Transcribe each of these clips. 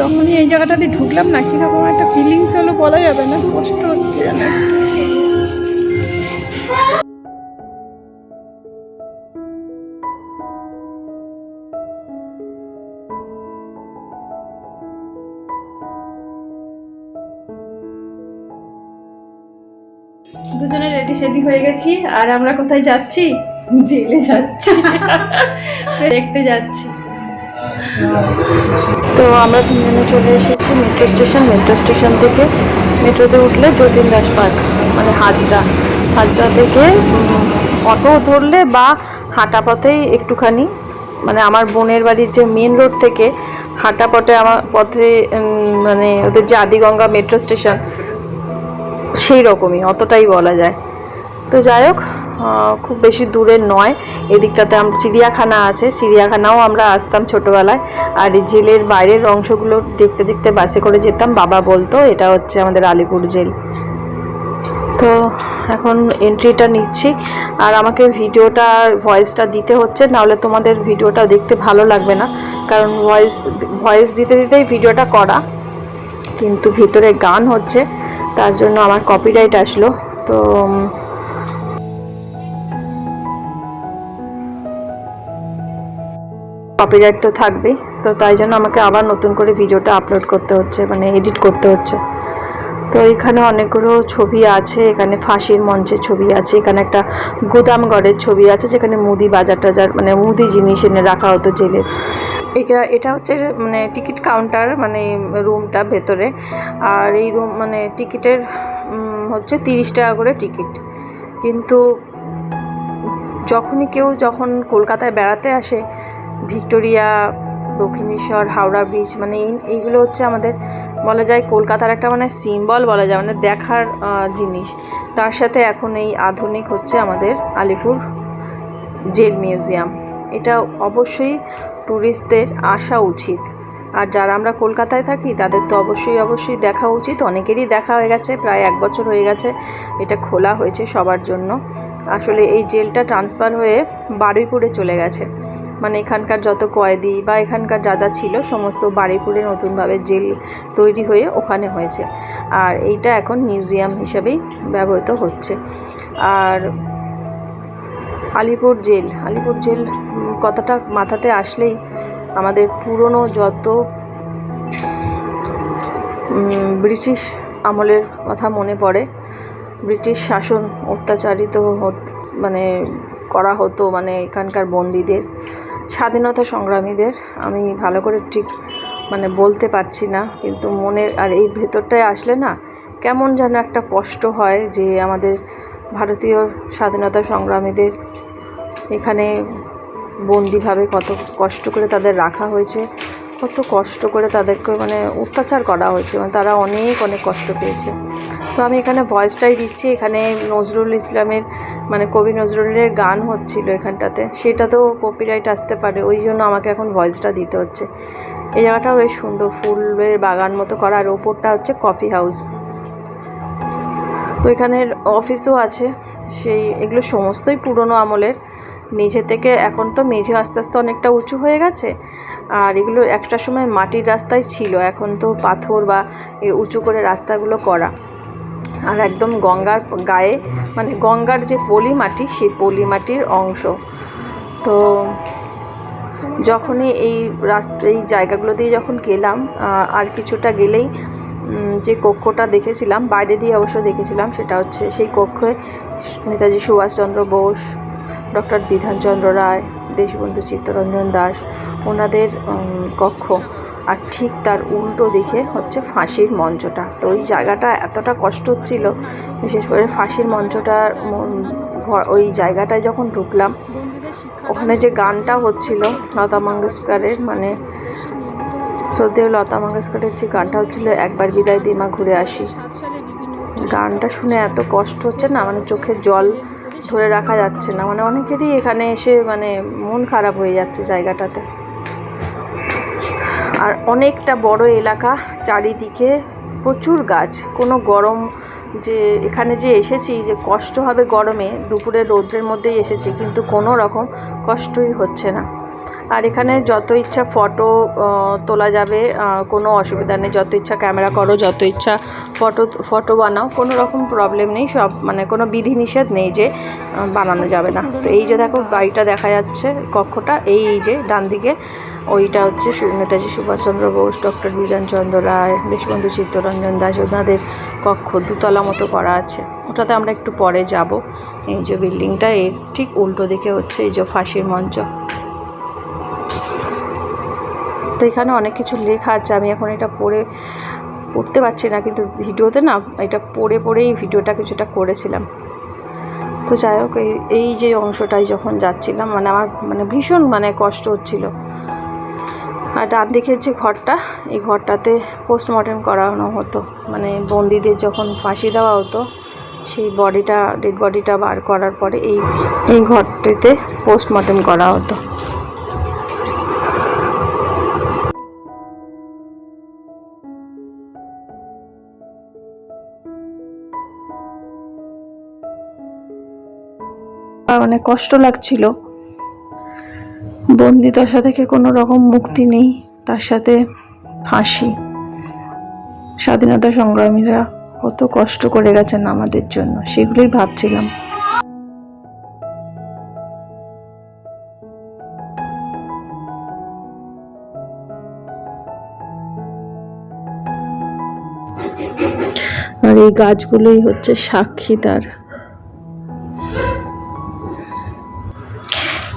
যখনই এই জায়গাটাতে ঢুকলাম না, কীরকম একটা ফিলিংস হলো বলা যাবে না, কষ্ট হচ্ছে। জানো দুজনে রেডি সেডি হয়ে গেছি। আর আমরা কোথায় যাচ্ছি? জেলে যাচ্ছি। দেখতে যাচ্ছি। তো আমরা তিনজনে চলে এসেছি মেট্রো স্টেশন মেট্রো স্টেশন থেকে মেট্রোতে উঠলে যতীন দাস পার্ক মানে হাজরা। হাজরা থেকে অটো ধরলে বা হাঁটা পথেই একটুখানি মানে আমার বোনের বাড়ির যে মেন রোড থেকে হাঁটা পথে আমার পথে মানে ওদের যে আদিগঙ্গা মেট্রো স্টেশন সেই রকমই অতটাই বলা যায়। তো যাই হোক খুব বেশি দূরে নয়। এদিকটাতে চিড়িয়াখানা আছে। চিড়িয়াখানাও আমরা আসতাম ছোটোবেলায়। আর জেলের বাইরের অংশগুলো দেখতে দেখতে বাসে করে যেতাম। বাবা বলতো, এটা হচ্ছে আমাদের আলিপুর জেল। তো এখন এন্ট্রিটা নিচ্ছি। আর আমাকে ভিডিওটা ভয়েসটা দিতে হচ্ছে, নাহলে তোমাদের ভিডিওটা দেখতে ভালো লাগবে না। কারণ ভয়েস ভয়েস দিতে দিতেই ভিডিওটা করা। কিন্তু ভিতরে গান হচ্ছে, তার জন্য আমার কপিরাইট আসলো। তো কপিরাইট তো থাকবেই। তো তাই জন্য আমাকে আবার নতুন করে ভিডিওটা আপলোড করতে হচ্ছে মানে এডিট করতে হচ্ছে। তো এখানে অনেকগুলো ছবি আছে, এখানে ফাঁসির মঞ্চের ছবি আছে, এখানে একটা গুদামঘরের ছবি আছে, যেখানে মুদি বাজার টাজার মানে মুদি জিনিস এনে রাখা হতো জেলের এটা এটা হচ্ছে মানে টিকিট কাউন্টার মানে রুমটা ভেতরে। আর এই রুম মানে টিকিটের হচ্ছে তিরিশ টাকা করে টিকিট। কিন্তু যখনই কেউ যখন কলকাতায় বেড়াতে আসে ভিক্টোরিয়া, দক্ষিণেশ্বর, হাওড়া ব্রিজ মানে এই- এইগুলো হচ্ছে আমাদের বলা যায় কলকাতার একটা মানে সিম্বল বলা যায় মানে দেখার জিনিস। তার সাথে এখন এই আধুনিক হচ্ছে আমাদের আলিপুর জেল মিউজিয়াম এটা অবশ্যই ট্যুরিস্টদের আসা উচিত। আর যারা আমরা কলকাতায় থাকি, তাদের তো অবশ্যই অবশ্যই দেখা উচিত। অনেকেরই দেখা হয়ে গেছে, প্রায় এক বছর হয়ে গেছে এটা খোলা হয়েছে সবার জন্য। আসলে এই জেলটা ট্রান্সফার হয়ে বারুইপুরে চলে গেছে। মানে এখানকার যত কয়েদি বা এখানকার যা যা ছিল, সমস্ত বারুইপুরে নতুনভাবে জেল তৈরি হয়ে ওখানে হয়েছে। আর এইটা এখন মিউজিয়াম হিসেবেই ব্যবহৃত হচ্ছে। আর আলিপুর জেল আলিপুর জেল কথাটা মাথাতে আসলেই আমাদের পুরনো যত ব্রিটিশ আমলের কথা মনে পড়ে। ব্রিটিশ শাসন অত্যাচারিত মানে করা হতো মানে এখানকার বন্দীদের। স্বাধীনতা সংগ্রামীদের, আমি ভালো করে ঠিক মানে বলতে পারছি না, কিন্তু মনের আর এই ভেতরটায় আসলে না কেমন যেন একটা কষ্ট হয় যে আমাদের ভারতীয় স্বাধীনতা সংগ্রামীদের এখানে বন্দিভাবে কত কষ্ট করে তাদের রাখা হয়েছে, কত কষ্ট করে তাদেরকে মানে অত্যাচার করা হয়েছে মানে তারা অনেক অনেক কষ্ট পেয়েছে। তো আমি এখানে ভয়েসটাই দিচ্ছি, এখানে নজরুল ইসলামের মানে কবি নজরুলের গান হচ্ছিল এখানটাতে, সেটাতেও কপিরাইট আসতে পারে, ওই জন্য আমাকে এখন ভয়েসটা দিতে হচ্ছে। এই জায়গাটাও বেশ সুন্দর, ফুলের বাগান মতো করা, আর ওপরটা হচ্ছে কফি হাউস তো এখানের অফিসও আছে, সেই, এগুলো সমস্তই পুরনো আমলের। মেঝে থেকে এখন তো মেঝে আস্তে আস্তে অনেকটা উঁচু হয়ে গেছে, আর এগুলো একটা সময় মাটির রাস্তায় ছিল, এখন তো পাথর বা উঁচু করে রাস্তাগুলো করা। আর একদম গঙ্গার গায়ে মানে গঙ্গার যে পলি মাটি সেই পলি মাটির অংশ। তো যখনই এই রাস্তা, এই জায়গাগুলো দিয়ে যখন গেলাম আর কিছুটা গেলেই যে কক্ষটা দেখেছিলাম, বাইরে দিয়ে অবশ্য দেখেছিলাম, সেটা হচ্ছে সেই কক্ষে নেতাজি সুভাষচন্দ্র বোস, ডক্টর বিধানচন্দ্র রায়, দেশবন্ধু চিত্তরঞ্জন দাস, ওনাদের কক্ষ। আর ঠিক তার উল্টো দিকে হচ্ছে ফাঁসির মঞ্চটা। তো ওই জায়গাটা এতটা কষ্ট হচ্ছিল, বিশেষ করে ফাঁসির মঞ্চটার ওই জায়গাটায় যখন ঢুকলাম, ওখানে যে গানটা হচ্ছিল লতা মঙ্গেশকরের মানে শ্রদ্ধেয় লতা মঙ্গেশকরের যে গানটা হচ্ছিল, একবার বিদায় দিমা ঘুরে আসি। গানটা শুনে এত কষ্ট হচ্ছে না মানে চোখের জল ধরে রাখা যাচ্ছে না। মানে অনেকেরই এখানে এসে মানে মন খারাপ হয়ে যাচ্ছে জায়গাটাতে। আর অনেকটা বড় এলাকা চারিদিকে প্রচুর গাছ। কোনো গরম যে এখানে যে এসেছি যে কষ্ট হবে গরমে, দুপুরে রৌদ্রের মধ্যেই এসেছি, কিন্তু কোনো রকম কষ্টই হচ্ছে না। আর এখানে যত ইচ্ছা ফটো তোলা যাবে কোনো অসুবিধা নেই। যত ইচ্ছা ক্যামেরা করো, যত ইচ্ছা ফটো ফটো বানাও, কোনো রকম প্রবলেম নেই। সব মানে কোনো বিধিনিষেধ নেই যে বানানো যাবে না। তো এই যে দেখো, বাড়িটা দেখা যাচ্ছে কক্ষটা। এই যে ডান দিকে, ওইটা হচ্ছে নেতাজি সুভাষচন্দ্র বোস ডক্টর বিধানচন্দ্র রায়, দেশবন্ধু চিত্তরঞ্জন দাস ওনাদের কক্ষ। দুতলা মতো করা আছে। ওটাতে আমরা একটু পরে যাব। এই যে বিল্ডিংটা, এর ঠিক উল্টো দিকে হচ্ছে এই যে ফাঁসির মঞ্চ। তো এখানে অনেক কিছু লেখা আছে, আমি এখন এটা পড়ে, পড়তে পারছি না, কিন্তু ভিডিওতে না এটা পড়ে পড়েই ভিডিওটা কিছুটা করেছিলাম। তো যাই হোক, এই যে অংশটাই যখন যাচ্ছিলাম মানে আমার মানে ভীষণ মানে কষ্ট হচ্ছিল। আর ডান দিকের যে ঘরটা, এই ঘরটাতে পোস্টমর্টেম করানো হতো। মানে বন্দিদের যখন ফাঁসি দেওয়া হতো, সেই বডিটা ডেড বডিটা বার করার পরে এই এই ঘরটিতে পোস্টমর্টেম করা হতো। অনেক কষ্ট লাগছিল। বন্দি দশা থেকে কোনো রকম মুক্তি নেই? তার সাথে ফাঁসি। স্বাধীনতা সংগ্রামীরা কত কষ্ট করে গেছেন আমাদের জন্য, সেগুলোই ভাবছিলাম। আর এই গাছগুলোই হচ্ছে সাক্ষী তার।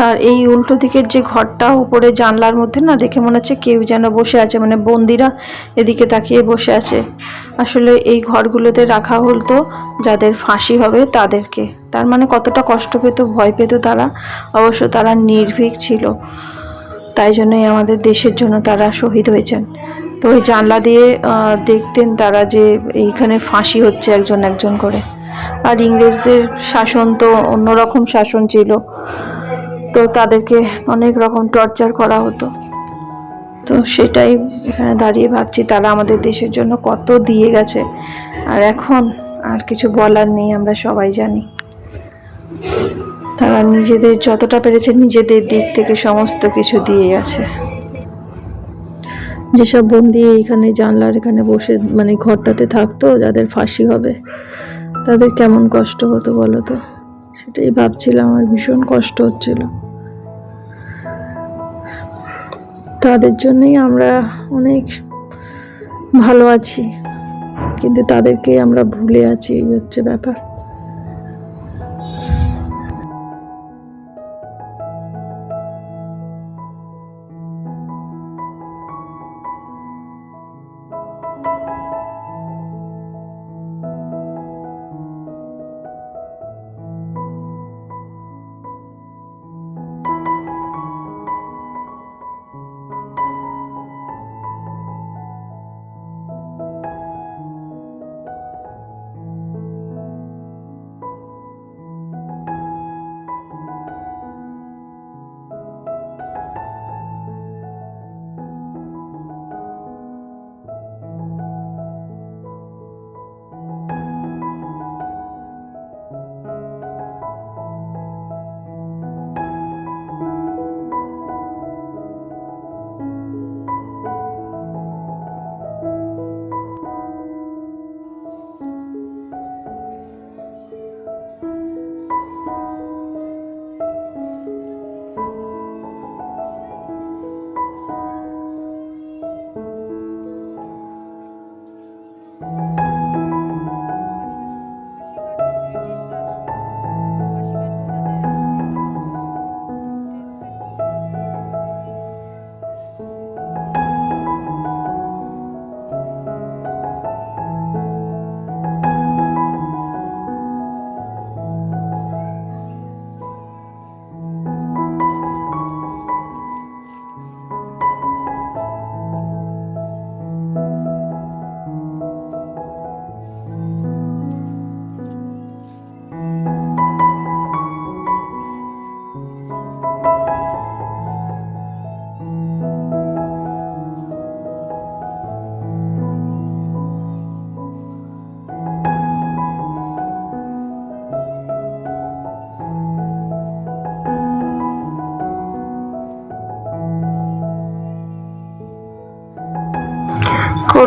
আর এই উল্টো দিকের যে ঘরটা, উপরে জানলার মধ্যে না, দেখে মনে হচ্ছে কেউ যেন বসে আছে মানে বন্দিরা এদিকে তাকিয়ে বসে আছে। আসলে এই ঘরগুলোতে রাখা হতো যাদের ফাঁসি হবে তাদেরকে। তার মানে কতটা কষ্ট পেত, ভয় পেত তারা। অবশ্য তারা নির্ভীক ছিল। তাই জন্যই আমাদের দেশের জন্য তারা শহীদ হয়েছেন। তো ওই জানলা দিয়ে দেখতেন তারা যে এইখানে ফাঁসি হচ্ছে একজন একজন করে। আর ইংরেজদের শাসন তো অন্যরকম শাসন ছিল। তো তাদেরকে অনেক রকম টর্চার করা হতো। তো সেটাই এখানে দাঁড়িয়ে ভাবছি, তারা আমাদের দেশের জন্য কত দিয়ে গেছে। আর এখন আর কিছু বলার নেই, আমরা সবাই জানি। তারা নিজেদের যতটা পেরেছে নিজেদের দিক থেকে সমস্ত কিছু দিয়ে গেছে। যেসব বন্দি এইখানে জানলার এখানে বসে মানে ঘরটাতে থাকতো, যাদের ফাঁসি হবে, তাদের কেমন কষ্ট হতো বলো তো? সেটাই ভাবছিলাম আমার ভীষণ কষ্ট হচ্ছিল। তাদের জন্যই আমরা অনেক ভালো আছি। কিন্তু তাদেরকে আমরা ভুলে আছি এই হচ্ছে ব্যাপার।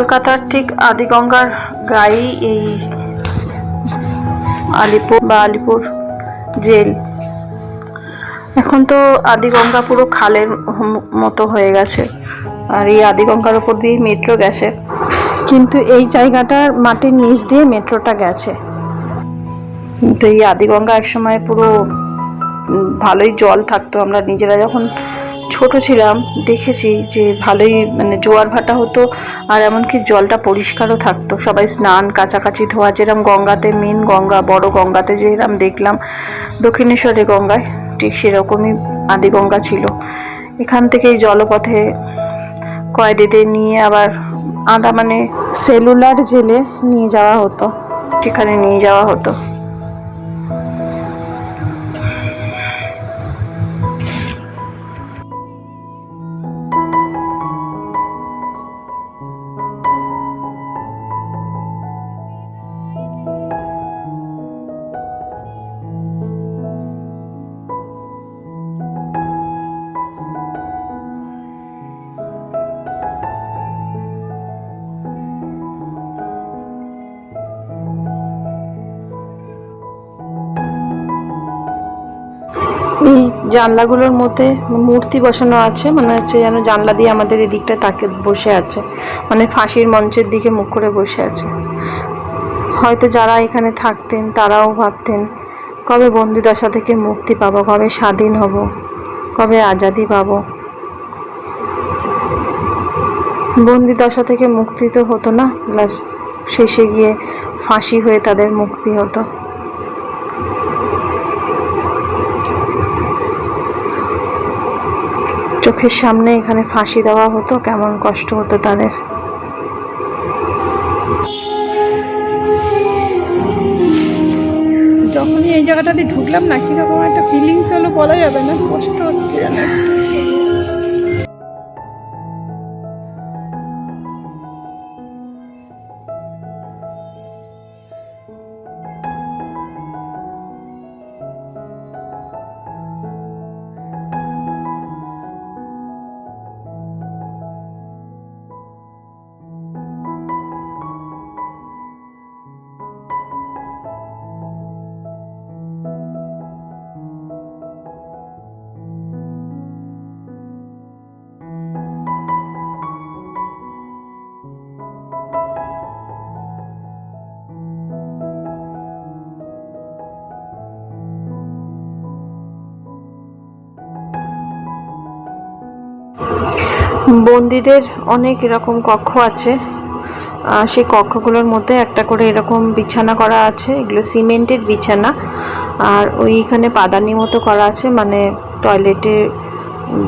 কলকাতার ঠিক আদিগঙ্গার গায়ে এই আলিপুর বা আলিপুর জেল। এখন তো আদিগঙ্গা পুরো খালের মতো হয়ে গেছে। আর এই আদিগঙ্গার উপর দিয়ে মেট্রো গেছে। কিন্তু এই জায়গাটার মাটির নিচ দিয়ে মেট্রোটা গেছে। কিন্তু এই আদিগঙ্গা একসময় পুরো ভালোই জল থাকতো। আমরা নিজেরা যখন ছোট ছিলাম, দেখেছি যে ভালোই মানে জোয়ার ভাটা হতো আর এমনকি জলটা পরিষ্কারও থাকতো। সবাই স্নান, কাছাকাছি ধোয়া যেরকম গঙ্গাতে মেন গঙ্গা, বড় গঙ্গাতে যেরকম দেখলাম, দক্ষিণেশ্বরে গঙ্গায় ঠিক সেরকমই আদি গঙ্গা ছিল। এখান থেকে এই জলপথে কয়েদিদের নিয়ে আবার আদা মানে সেলুলার জেলে নিয়ে যাওয়া হতো। সেখানে নিয়ে যাওয়া হতো। জানলাগুলোর মধ্যে মূর্তি বসানো আছে, মনে হচ্ছে যেন জানলা দিয়ে আমাদের এদিকটা তাকে বসে আছে মানে ফাঁসির মঞ্চের দিকে মুখ করে বসে আছে। হয়তো যারা এখানে থাকতেন, তারাও ভাবতেন, কবে বন্দিদশা থেকে মুক্তি পাবো, কবে স্বাধীন হব, কবে আজাদি পাবো। বন্দিদশা থেকে মুক্তি তো হতো না লাস্ট শেষে গিয়ে ফাঁসি হয়ে তাদের মুক্তি হতো। চোখের সামনে এখানে ফাঁসি দেওয়া হতো, কেমন কষ্ট হতো তাদের। যখনই এই জায়গাটাতে ঢুকলাম না, কীরকম একটা ফিলিংস হলো বলা যাবে না, কষ্ট হচ্ছে। বন্দিদের অনেক এরকম কক্ষ আছে। সেই কক্ষগুলোর মধ্যে একটা করে এরকম বিছানা করা আছে। এগুলো সিমেন্টের বিছানা। আর ওইখানে পাদানি মতো করা আছে মানে টয়লেটের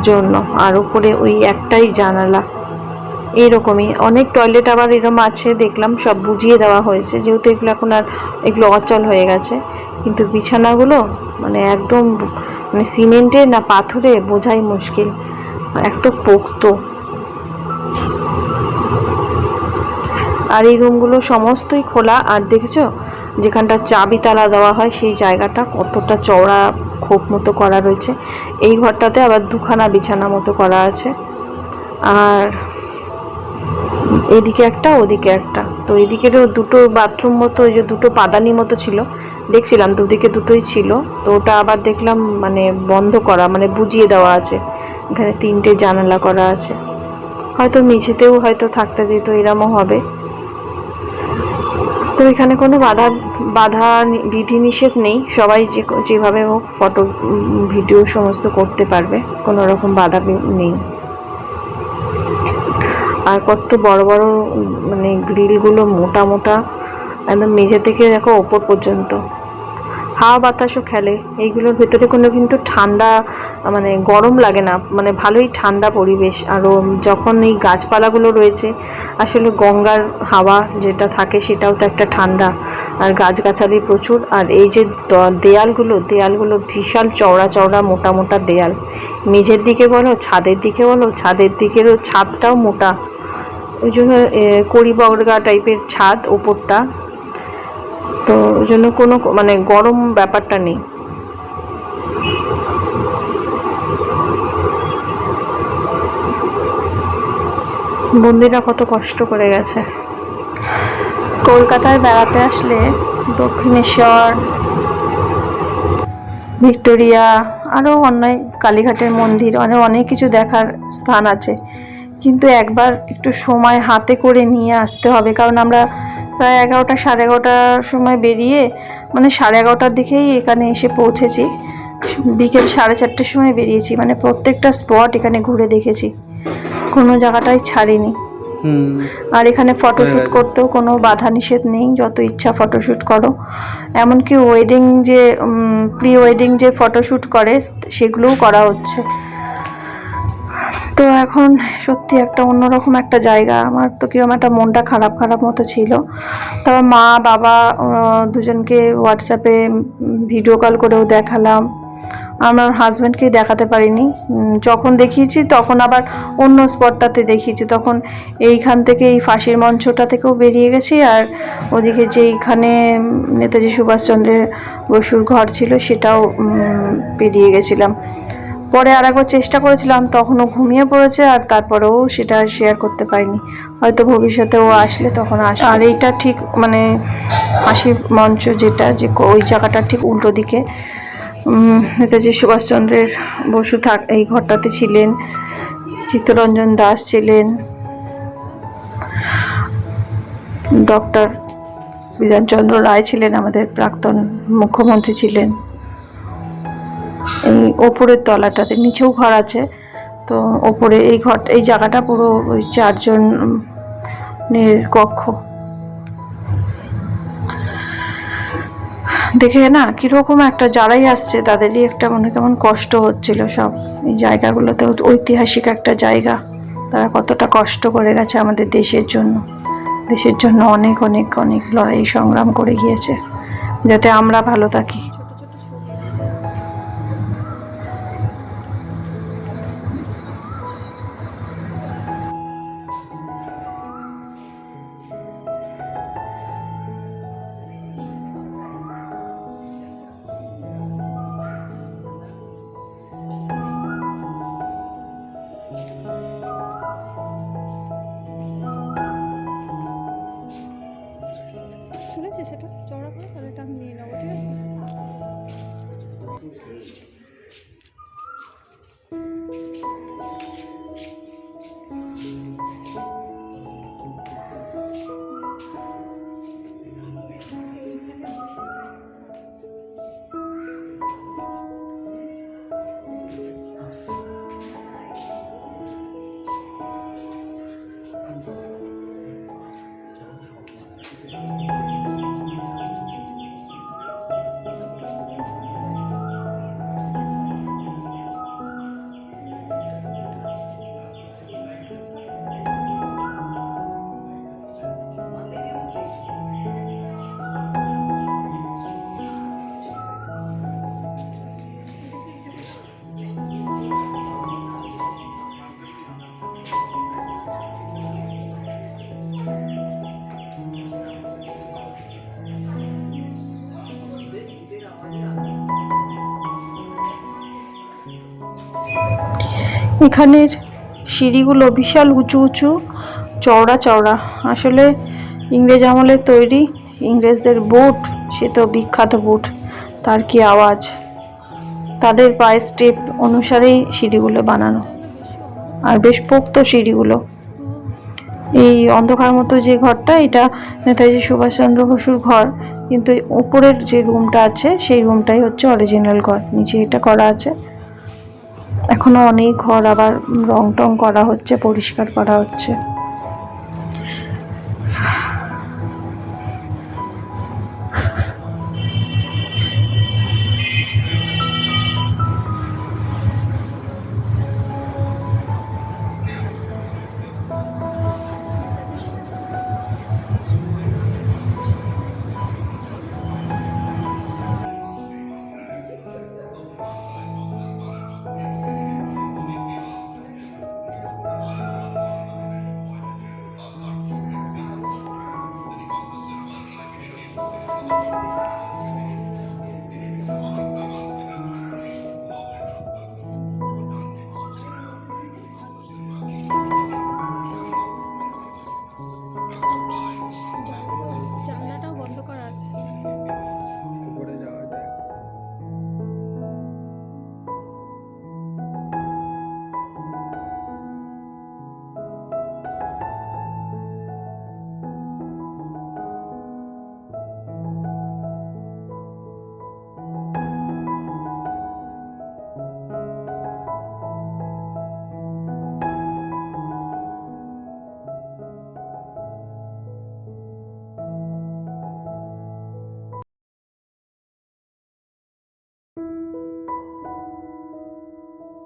জন্য। আর উপরে ওই একটাই জানালা। এইরকমই অনেক টয়লেট আবার এরকম আছে, দেখলাম সব বুঝিয়ে দেওয়া হয়েছে। যেহেতু এগুলো এখন আর এগুলো অচল হয়ে গেছে। কিন্তু বিছানাগুলো মানে একদম মানে সিমেন্টের না পাথরে বোঝাই মুশকিল। এক তো পোক্ত। আর এই রুমগুলো সমস্তই খোলা। আর দেখেছ? যেখানটা চাবি তালা দেওয়া হয়, সেই জায়গাটা কতটা চওড়া খোপ মতো করা রয়েছে। এই ঘরটাতে আবার দুখানা বিছানা মতো করা আছে। আর এদিকে একটা, ওদিকে একটা। তো এদিকেরও দুটো বাথরুম মতো, ওই যে দুটো পাদানি মতো ছিল। দেখছিলাম, দুদিকে দুটোই ছিল। তো ওটা আবার দেখলাম মানে বন্ধ করা মানে বুঝিয়ে দেওয়া আছে। এখানে তিনটে জানালা করা আছে। হয়তো মেঝেতেও হয়তো থাকতে দিত, এরমও হবে। তো এখানে কোনো বাধা বাধা বিধিনিষেধ নেই। সবাই যে, যেভাবে হোক ফটো ভিডিও সমস্ত করতে পারবে, কোনো রকম বাধা নেই। আর কত বড় বড় মানে গ্রিলগুলো মোটা মোটা, একদম মেঝে থেকে দেখো ওপর পর্যন্ত। হাওয়া বাতাসও খেলে। এইগুলোর ভেতরে কোনো কিন্তু ঠান্ডা মানে গরম লাগে না। মানে ভালোই ঠান্ডা পরিবেশ। আরও যখন এই গাছপালাগুলো রয়েছে, আসলে গঙ্গার হাওয়া যেটা থাকে সেটাও তো একটা ঠান্ডা। আর গাছগাছালি প্রচুর। আর এই যে দেয়ালগুলো দেয়ালগুলো বিশাল চওড়া চওড়া মোটা মোটা দেয়াল। মেঝের দিকে বলো, ছাদের দিকে বলো, ছাদের দিকেরও ছাদটাও মোটা। ওই জন্য কড়ি বর্গা টাইপের ছাদ ওপরটা। তো ওই জন্য কোনো মানে গরম ব্যাপারটা নেই। বন্দিরা কত কষ্ট করে গেছে। কলকাতায় বেড়াতে আসলে দক্ষিণেশ্বর, ভিক্টোরিয়া, আরও অনেক কালীঘাটের মন্দির অনেক অনেক কিছু দেখার স্থান আছে। কিন্তু একবার একটু সময় হাতে করে নিয়ে আসতে হবে, কারণ আমরা প্রায় এগারোটা সাড়ে এগারোটার সময় বেরিয়ে মানে সাড়ে এগারোটার দিকেই এখানে এসে পৌঁছেছি। বিকেল সাড়ে চারটের সময় বেরিয়েছি মানে প্রত্যেকটা স্পট এখানে ঘুরে দেখেছি। কোনো জায়গাটাই ছাড়িনি। হুম। আর এখানে ফটোশ্যুট করতেও কোনো বাধা নিষেধ নেই যত ইচ্ছা ফটোশ্যুট করো। এমনকি ওয়েডিং যে প্রি ওয়েডিং যে ফটোশ্যুট করে সেগুলোও করা হচ্ছে। তো এখন সত্যি একটা অন্যরকম একটা জায়গা। আমার তো কীরকম একটা মনটা খারাপ খারাপ মতো ছিল। তারপর মা, বাবা দুজনকে হোয়াটসঅ্যাপে ভিডিও কল করেও দেখালাম। আমার হাজব্যান্ডকে দেখাতে পারিনি। যখন দেখিয়েছি তখন আবার অন্য স্পটটাতে দেখিয়েছি। তখন এইখান থেকে এই ফাঁসির মঞ্চটা থেকেও বেরিয়ে গেছি আর ওদিকে যে এইখানে নেতাজি সুভাষচন্দ্রের বসুর ঘর ছিল সেটাও পেরিয়ে গেছিলাম। পরে আর একবার চেষ্টা করেছিলাম, তখনও ঘুমিয়ে পড়েছে আর তারপরেও সেটা শেয়ার করতে পারিনি। হয়তো ভবিষ্যতে ও আসলে তখন আসবে। আর এইটা ঠিক মানে হাসি মঞ্চ যেটা, যে ওই জায়গাটা ঠিক উল্টো দিকে। নেতাজি সুভাষচন্দ্রের বসু থাক এই ঘরটাতে ছিলেন, চিত্তরঞ্জন দাস ছিলেন, ডক্টর বিধানচন্দ্র রায় ছিলেন, আমাদের প্রাক্তন মুখ্যমন্ত্রী ছিলেন। এই ওপরের তলাটাতে নিচেও ঘর আছে। তো ওপরে এই ঘর এই জায়গাটা পুরো ওই চারজন উম, এর কক্ষ। দেখে না কীরকম একটা যারাই আসছে তাদেরই একটা মনে কেমন কষ্ট হচ্ছিল সব। এই জায়গাগুলোতে ঐতিহাসিক একটা জায়গা। তারা কতটা কষ্ট করে গেছে আমাদের দেশের জন্য। দেশের জন্য অনেক অনেক অনেক লড়াই সংগ্রাম করে গিয়েছে। যাতে আমরা ভালো থাকি। এখানের সিঁড়িগুলো বিশাল উঁচু উঁচু, চওড়া চওড়া। আসলে ইংরেজ আমলের তৈরি, ইংরেজদের বুট, সে তো বিখ্যাত বুট। তার কি আওয়াজ? তাদের পায়ে স্টেপ অনুসারেই সিঁড়িগুলো বানানো। আর বেশ পোক্ত সিঁড়িগুলো। এই অন্ধকার মতো যে ঘরটা, এটা নেতাজি সুভাষচন্দ্র বসুর ঘর। কিন্তু উপরের যে রুমটা আছে, সেই রুমটাই হচ্ছে অরিজিনাল ঘর। নিচে এটা করা আছে। এখনও অনেক ঘর আবার রং টং করা হচ্ছে পরিষ্কার করা হচ্ছে।